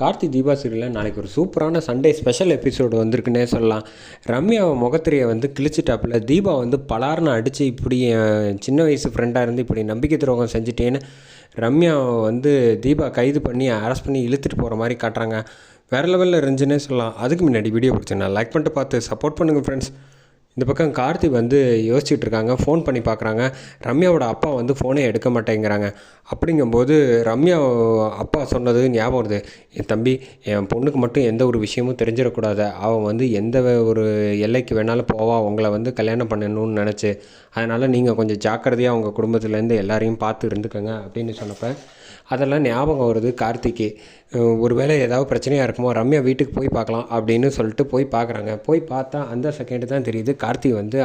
கார்த்தி தீபா சீரியலில் நாளைக்கு ஒரு சூப்பரான சண்டே ஸ்பெஷல் எபிசோடு வந்திருக்குன்னே சொல்லலாம். ரம்யாவை முகத்திரையை வந்து கிழிச்சிட்டாப்புல. தீபா வந்து பலார்னு அடித்து இப்படி என் சின்ன வயசு ஃப்ரெண்டாக இருந்து இப்படி நம்பிக்கை துரோகம் செஞ்சுட்டேன்னு ரம்யாவை வந்து தீபா கைது பண்ணி அரெஸ்ட் பண்ணி இழுத்துட்டு போகிற மாதிரி காட்டுறாங்க. வேறு லெவலில் இருந்துச்சுன்னே சொல்லலாம். அதுக்கு முன்னாடி வீடியோ பிடிச்சேன் லைக் பண்ணிட்டு பார்த்து சப்போர்ட் பண்ணுங்கள் ஃப்ரெண்ட்ஸ் இந்த பக்கம் கார்த்தி வந்து யோசிச்சுட்டு இருக்காங்க ஃபோன் பண்ணி பார்க்குறாங்க ரம்யாவோட அப்பா வந்து ஃபோனே எடுக்க மாட்டேங்கிறாங்க. அப்படிங்கும்போது ரம்யா அப்பா சொன்னது ஞாபகம் வருது. என் தம்பி என் பொண்ணுக்கு மட்டும் எந்த ஒரு விஷயமும் தெரிஞ்சிடக்கூடாது. அவன் வந்து எந்த ஒரு எல்லைக்கு வேணாலும் போவா. உங்களை வந்து கல்யாணம் பண்ணணும்னு நினச்சி. அதனால் நீங்கள் கொஞ்சம் ஜாக்கிரதையாக உங்கள் குடும்பத்துலேருந்து எல்லாரையும் பார்த்து இருந்துக்கோங்க அப்படின்னு சொன்னப்போ அதெல்லாம் ஞாபகம் வருது கார்த்திக்கு. ஒருவேளை ஏதாவது பிரச்சனையாக இருக்குமோ ரம்யா வீட்டுக்கு போய் பார்க்கலாம் அப்படின்னு சொல்லிட்டு போய் பார்க்குறாங்க போய் பார்த்தா அந்த செகண்டு தான் தெரியுது கார்த்தி வந்து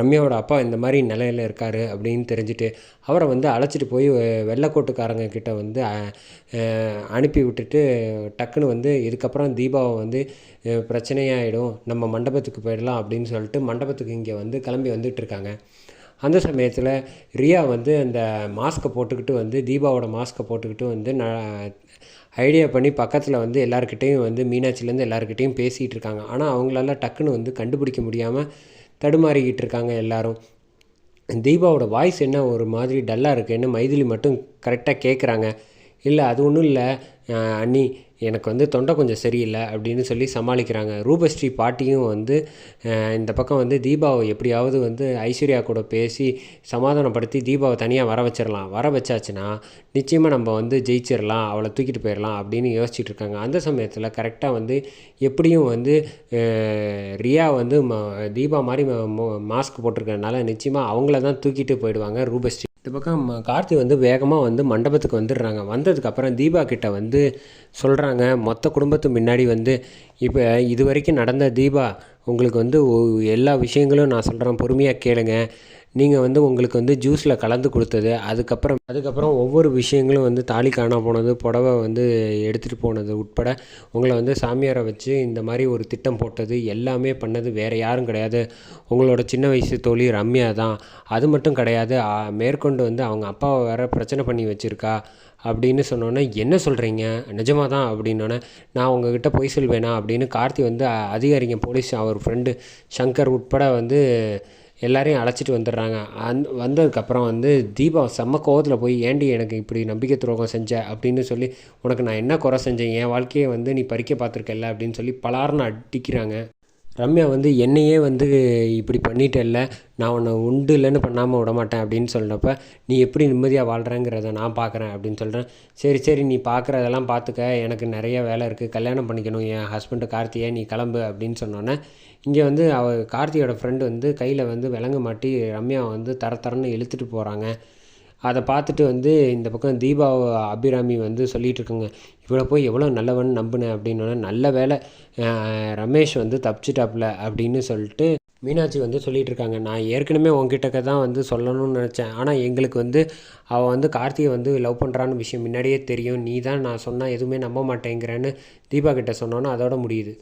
ரம்யாவோட அப்பா இந்த மாதிரி நிலையில் இருக்கார் அப்படின்னு தெரிஞ்சுட்டு அவரை வந்து அழைச்சிட்டு போய் வெள்ளைக்கோட்டுக்காரங்க கிட்ட வந்து அனுப்பி விட்டுட்டு டக்குன்னு வந்து இதுக்கப்புறம் தீபாவை வந்து பிரச்சனையாகிடும் நம்ம மண்டபத்துக்கு போயிடலாம் அப்படின்னு சொல்லிட்டு மண்டபத்துக்கு இங்கே வந்து கிளம்பி வந்துட்டு இருக்காங்க. அந்த சமயத்தில் ரியா வந்து அந்த மாஸ்க்கை போட்டுக்கிட்டு வந்து தீபாவோட மாஸ்க்கை போட்டுக்கிட்டு வந்து ந ஐடியா பண்ணி பக்கத்தில் வந்து எல்லாருக்கிட்டேயும் வந்து மீனாட்சிலேருந்து எல்லாருக்கிட்டேயும் பேசிகிட்டு இருக்காங்க. ஆனால் அவங்களால டக்குன்னு வந்து கண்டுபிடிக்க முடியாமல் தடுமாறிக்கிட்டு இருக்காங்க எல்லோரும். தீபாவோட வாய்ஸ் என்ன ஒரு மாதிரி டல்லாக இருக்குன்னு மைதிலி மட்டும் கரெக்டாக கேட்குறாங்க இல்லை அது ஒன்றும் இல்லை. அண்ணி எனக்கு வந்து தொண்டை கொஞ்சம் சரியில்லை அப்படின்னு சொல்லி சமாளிக்கிறாங்க. ரூபஸ்ரீ பாட்டியும் வந்து இந்த பக்கம் வந்து தீபாவை எப்படியாவது வந்து ஐஸ்வர்யா கூட பேசி சமாதானப்படுத்தி தீபாவை தனியாக வர வச்சிடலாம். வர வச்சாச்சுன்னா நிச்சயமாக நம்ம வந்து ஜெயிச்சிடலாம் அவளை தூக்கிட்டு போயிடலாம் அப்படின்னு யோசிச்சுட்டு இருக்காங்க. அந்த சமயத்தில் கரெக்டாக வந்து எப்படியும் வந்து ரியா வந்து தீபா மாதிரி மாஸ்க் போட்டிருக்கறனால நிச்சயமாக அவங்கள தான் தூக்கிட்டு போயிடுவாங்க ரூபஸ்ரீ. இந்த பக்கம் கார்த்தி வந்து வேகமாக வந்து மண்டபத்துக்கு வந்துடுறாங்க. வந்ததுக்கப்புறம் தீபா கிட்ட வந்து சொல்கிறாங்க மொத்த குடும்பத்து முன்னாடி வந்து இப்போ இது வரைக்கும் நடந்த தீபா உங்களுக்கு வந்து எல்லா விஷயங்களும் நான் சொல்கிறேன் பொறுமையாக கேளுங்க. நீங்கள் வந்து உங்களுக்கு வந்து ஜூஸில் கலந்து கொடுத்தது அதுக்கப்புறம் அதுக்கப்புறம் ஒவ்வொரு விஷயங்களும் வந்து தாலி காணா போனது புடவை வந்து எடுத்துகிட்டு போனது உட்பட உங்களை வந்து சாமியாரை வச்சு இந்த மாதிரி ஒரு திட்டம் போட்டது எல்லாமே பண்ணது வேறு யாரும் கிடையாது. உங்களோட சின்ன வயசு தோழி ரம்யா தான். அது மட்டும் கிடையாது. மேற்கொண்டு வந்து அவங்க அப்பாவை வேறு பிரச்சனை பண்ணி வச்சுருக்கா அப்படின்னு சொன்னோன்னே என்ன சொல்கிறீங்க நிஜமாக தான்? அப்படின்னோடனே நான் உங்ககிட்ட பொய் சொல்வேனா? அப்படின்னு கார்த்தி வந்து அதிகாரிங்க போலீஸ் அவர் ஃப்ரெண்டு சங்கர் உட்பட வந்து எல்லாரையும் அழைச்சிட்டு வந்துடுறாங்க. அந் வந்ததுக்கப்புறம் வந்து தீபா செம்ம கோவத்தில் போய் ஏண்டி எனக்கு இப்படி நம்பிக்கை துரோகம் செஞ்ச? அப்படின்னு சொல்லி உனக்கு நான் என்ன குறை செஞ்சேன்? என் வாழ்க்கையை வந்து நீ பறிக்க பார்த்துருக்கல அப்படின்னு சொல்லி பலார்னு அடிக்கிறாங்க. ரம்யா வந்து என்னையே வந்து இப்படி பண்ணிட்டல்ல நான் உன்னை உண்டு இல்லைன்னு பண்ணாமல் விட மாட்டேன் அப்படின்னு சொன்னப்போ நீ எப்படி நிம்மதியாக வாழ்கிறேங்கிறத நான் பார்க்குறேன் அப்படின்னு சொல்கிறேன் சரி சரி நீ பார்க்குறதெல்லாம் பார்த்துக்க எனக்கு நிறைய வேலை இருக்குது கல்யாணம் பண்ணிக்கணும். என் ஹஸ்பண்டு கார்த்தியை நீ கிளம்பு அப்படின்னு சொன்னோன்னே இங்கே வந்து அவ கார்த்தியோட ஃப்ரெண்டு வந்து கையில் வந்து விலங்கு மாட்டி ரம்யா வந்து தர தரன்னு இழுத்துட்டு போகிறாங்க அதை பார்த்துட்டு வந்து இந்த பக்கம் தீபா அபிராமி வந்து சொல்லிகிட்டு இருக்குங்க இவ்வளோ போய் எவ்வளோ நல்லவன் நம்பினேன் அப்படின்னோடனே நல்ல வேலை ரமேஷ் வந்து தப்பிச்சிட்டாப்புல அப்படின்னு சொல்லிட்டு மீனாட்சி வந்து சொல்லிகிட்டு இருக்காங்க நான் ஏற்கனவே உங்ககிட்டக்க தான் வந்து சொல்லணும்னு நினச்சேன். ஆனால் எங்களுக்கு வந்து அவள் வந்து கார்த்திகை வந்து லவ் பண்ணுறான்னு விஷயம் முன்னாடியே தெரியும். நீ தான் நான் சொன்னால் எதுவுமே நம்ப மாட்டேங்கிறேன்னு தீபா கிட்ட சொன்னோன்னே அதோட முடியுது.